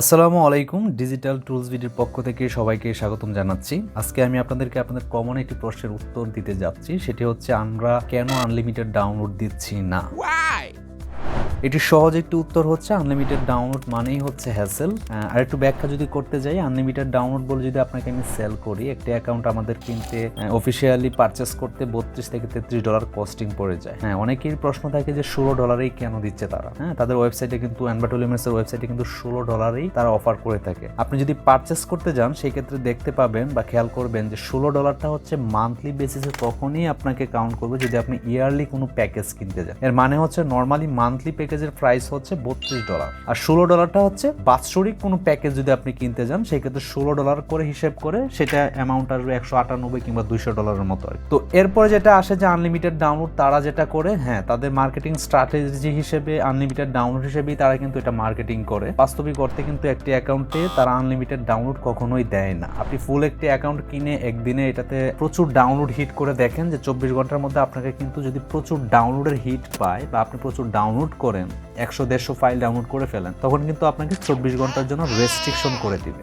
আসসালামু আলাইকুম, digital tools ভিডিওর পক্ষ থেকে সবাইকে স্বাগতম জানাচ্ছি। আজকে আমি আপনাদেরকে আপনাদের কমন একটি প্রশ্নের উত্তর দিতে যাচ্ছি, সেটি হচ্ছে, আমরা কেন আনলিমিটেড ডাউনলোড দিচ্ছি না? এটি সহজ একটি উত্তর হচ্ছে আনলিমিটেড ডাউনলোড মানেই হচ্ছে হ্যাসেল আর একটু ব্যাখ্যা যদি করতে যাই আনলিমিটেড ডাউনলোড বলে যদি আপনাকে আমি সেল করি, একটি অ্যাকাউন্ট আমাদের কিনতে অফিসিয়ালি পারচেস করতে বত্রিশ থেকে তেত্রিশ ডলার কস্টিং পড়ে যায়। হ্যাঁ অনেকের প্রশ্ন থাকে যে ষোলো ডলারেই কেন দিচ্ছে তারা? হ্যাঁ তাদের ওয়েবসাইটে কিন্তু অ্যানবাটোলিমেন্সের ওয়েবসাইটে কিন্তু ষোলো ডলারেই তারা অফার করে থাকে। আপনি যদি পারচেস করতে যান, সেই ক্ষেত্রে দেখতে পাবেন বা খেয়াল করবেন যে ষোলো ডলারটা হচ্ছে মান্থলি বেসিসে তখনই আপনাকে কাউন্ট করবে যদি আপনি ইয়ারলি কোনো প্যাকেজ কিনতে যান। এর মানে হচ্ছে নর্মালি মান্থলি প্যাকেজের প্রাইস হচ্ছে বত্রিশ ডলার আর ষোলো ডলারটা হচ্ছে বাৎসরিক কোনো প্যাকেজ যদি আপনি কিনতে যান, সেক্ষেত্রে ষোলো ডলার করে হিসেব করে সেটা অ্যামাউন্ট আসবে একশো আটানব্বই কিংবা দুইশো ডলারের মতো আর তো এরপরে যেটা আসে যে আনলিমিটেড ডাউনলোড তারা যেটা করে হ্যাঁ তাদের মার্কেটিং স্ট্র্যাটেজি হিসেবে আনলিমিটেড ডাউনলোড হিসেবেই তারা কিন্তু এটা মার্কেটিং করে। বাস্তবিক অর্থে কিন্তু একটি অ্যাকাউন্টে তারা আনলিমিটেড ডাউনলোড কখনোই দেয় না। আপনি ফুল একটি অ্যাকাউন্ট কিনে একদিনে এটাতে প্রচুর ডাউনলোড হিট করে দেখেন যে চব্বিশ ঘণ্টার মধ্যে আপনাকে কিন্তু যদি প্রচুর ডাউনলোডের হিট পায় বা আপনি প্রচুর ডাউনলোড করেন, একশো দেড়শো ফাইল ডাউনলোড করে ফেলেন, তখন কিন্তু আপনাকে চব্বিশ ঘণ্টার জন্য রেস্ট্রিকশন করে দিবে।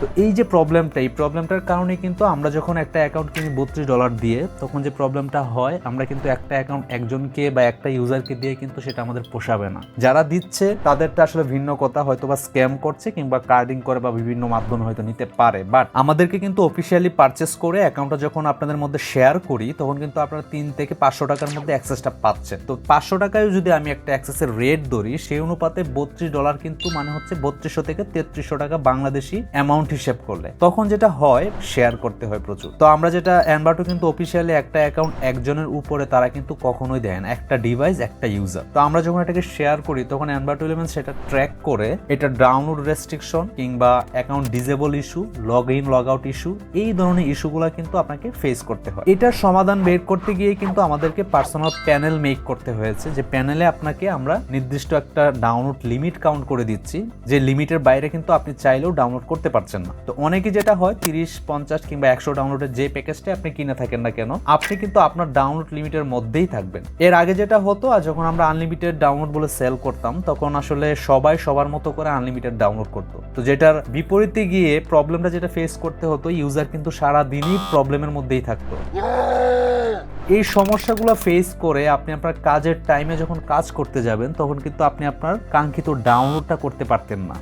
তো এই যে প্রবলেমটা এই প্রবলেমটার কারণে কিন্তু আমরা যখন একটা অ্যাকাউন্ট কিনি বত্রিশ ডলার দিয়ে, তখন যে প্রবলেমটা হয়, আমরা কিন্তু একটা অ্যাকাউন্ট একজনকে বা একটা ইউজারকে দিয়ে কিন্তু সেটা আমাদের পোষাবে না। যারা দিচ্ছে, তাদেরটা আসলে ভিন্ন কথা হয়তো বা স্ক্যাম করছে কিংবা কার্ডিং করে বা বিভিন্ন মাধ্যমে হয়তো নিতে পারে। বাট আমাদেরকে কিন্তু অফিসিয়ালি পারচেস করে অ্যাকাউন্টটা যখন আপনাদের মধ্যে শেয়ার করি, তখন কিন্তু আপনারা তিন থেকে পাঁচশো টাকার মধ্যে অ্যাক্সেসটা পাচ্ছেন। তো পাঁচশো টাকায় যদি আমি একটা অ্যাক্সেসের রেট ধরি, সেই অনুপাতে বত্রিশ ডলার কিন্তু মানে হচ্ছে বত্রিশশো থেকে তেত্রিশশো টাকা বাংলাদেশি অ্যামাউন্ট হিসেব করলে, তখন যেটা হয় শেয়ার করতে হয় প্রচুর। তো আমরা যেটা অ্যানবাটো কিন্তু অফিসিয়ালি একটা অ্যাকাউন্ট একজনের উপরে তারা কিন্তু কখনোই দেয় না। একটা ডিভাইস একটা ইউজার তো আমরা যখন এটাকে শেয়ার করি, তখন অ্যানবাটো ইলেভেন সেটা ট্র্যাক করে, এটা ডাউনলোড রেস্ট্রিকশন কিংবা account disable issue log in log out issue এই ধরনের ইস্যুগুলো কিন্তু আপনাকে ফেস করতে হয়। এটার সমাধান বের করতে গিয়ে কিন্তু আমাদেরকে পার্সোনাল প্যানেল মেক করতে হয়েছে, যে প্যানেলে আপনাকে আমরা নির্দিষ্ট একটা ডাউনলোড লিমিট কাউন্ট করে দিচ্ছি, যে লিমিটের বাইরে কিন্তু আপনি চাইলেও ডাউনলোড করতে পারছেন না। তো অনেকে যেটা হয়, তিরিশ, পঞ্চাশ কিংবা একশো ডাউনলোডের যে প্যাকেজটা আপনি কিনে থাকেন না কেন, আপনি কিন্তু আপনার ডাউনলোড লিমিটের মধ্যেই থাকবেন। এর আগে যেটা হতো, আর যখন আমরা আনলিমিটেড ডাউনলোড বলে সেল করতাম, তখন আসলে সবাই সবার মতো করে আনলিমিটেড ডাউনলোড করতো। তো যেটার বিপরীতে গিয়ে প্রবলেমটা যেটা ফেস করতে হতো ইউজার কিন্তু সারা দিনই প্রবলেমের মধ্যেই থাকতো। এই সমস্যাগুলো ফেস করে আপনি আপনার কাজের টাইমে যখন কাজ করতে যাবেন, তখন কিন্তু আপনি আপনার কাঙ্ক্ষিত ডাউনলোডটা করতে পারতেন না।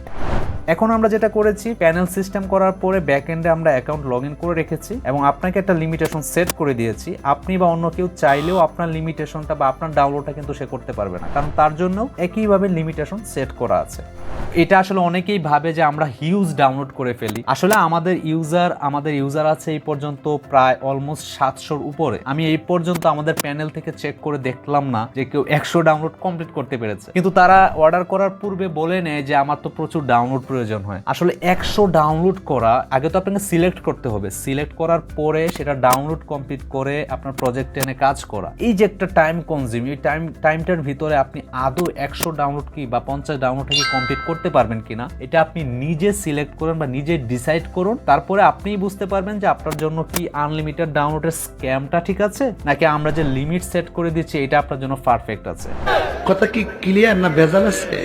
এখন আমরা যেটা করেছি প্যানেল সিস্টেম করার পরে ব্যাক এন্ডে আমরা অ্যাকাউন্ট লগ ইন করে রেখেছি এবং আপনাকে একটা লিমিটেশন সেট করে দিয়েছি। আপনি বা অন্য কেউ চাইলেও আপনার লিমিটেশনটা বা আপনার ডাউনলোডটা কিন্তু সে করতে পারবে না। কারণ তার জন্য একইভাবে লিমিটেশন সেট করা আছে। এটা আসলে অনেকেই ভাবে যে আমরা হিউজ ডাউনলোড করে ফেলি। আসলে আমাদের ইউজার আমাদের ইউজার আছে এই পর্যন্ত প্রায় অলমোস্ট সাতশোর উপরে। আমি এই পর্যন্ত আমাদের প্যানেল থেকে চেক করে দেখলাম না যে কেউ একশো ডাউনলোড কমপ্লিট করতে পেরেছে। কিন্তু তারা অর্ডার করার পূর্বে বলে নেয় যে আমার তো প্রচুর ডাউনলোড প্রয়োজন হয়। আসলে একশো ডাউনলোড করা, আগে তো আপনাকে সিলেক্ট করতে হবে। সিলেক্ট করার পরে সেটা ডাউনলোড কমপ্লিট করে আপনার প্রজেক্টে এনে কাজ করা। এই যে একটা টাইম কনজিউম এই টাইম টাইমটার ভিতরে আপনি আদৌ একশো ডাউনলোড কি বা পঞ্চাশ ডাউনলোড কি কমপ্লিট করতে পারবেন কিনা, এটা আপনি নিজে সিলেক্ট করুন বা নিজে ডিসাইড করুন। তারপরে আপনিই বুঝতে পারবেন যে আপনার জন্য কি আনলিমিটেড ডাউনলোডের স্ক্যামটা ঠিক আছে, নাকি আমরা যে লিমিট সেট করে দিচ্ছি, এটা আপনার জন্য পারফেক্ট আছে। কথা কি ক্লিয়ার না ভেজাল আছে?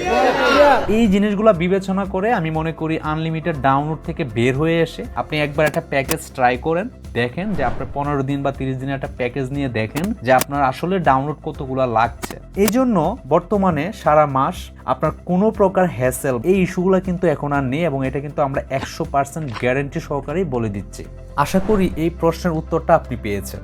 এই জিনিসগুলো বিবেচনা করে আমি মনে করি আনলিমিটেড ডাউনলোড থেকে বের হয়ে এসে আপনি একবার একটা প্যাকেজ ট্রাই করেন। দেখেন যে আপনার পনেরো দিন বা তিরিশ দিনের একটা প্যাকেজ নিয়ে দেখেন যে আপনার আসলে ডাউনলোড কতগুলো লাগছে। এই জন্য বর্তমানে সারা মাস আপনার কোনো প্রকার হ্যাসেল এই ইস্যুগুলো কিন্তু এখন আর নেই এবং এটা কিন্তু আমরা একশো পার্সেন্ট গ্যারেন্টি সহকারেই বলে দিচ্ছি। আশা করি এই প্রশ্নের উত্তরটা আপনি পেয়েছেন।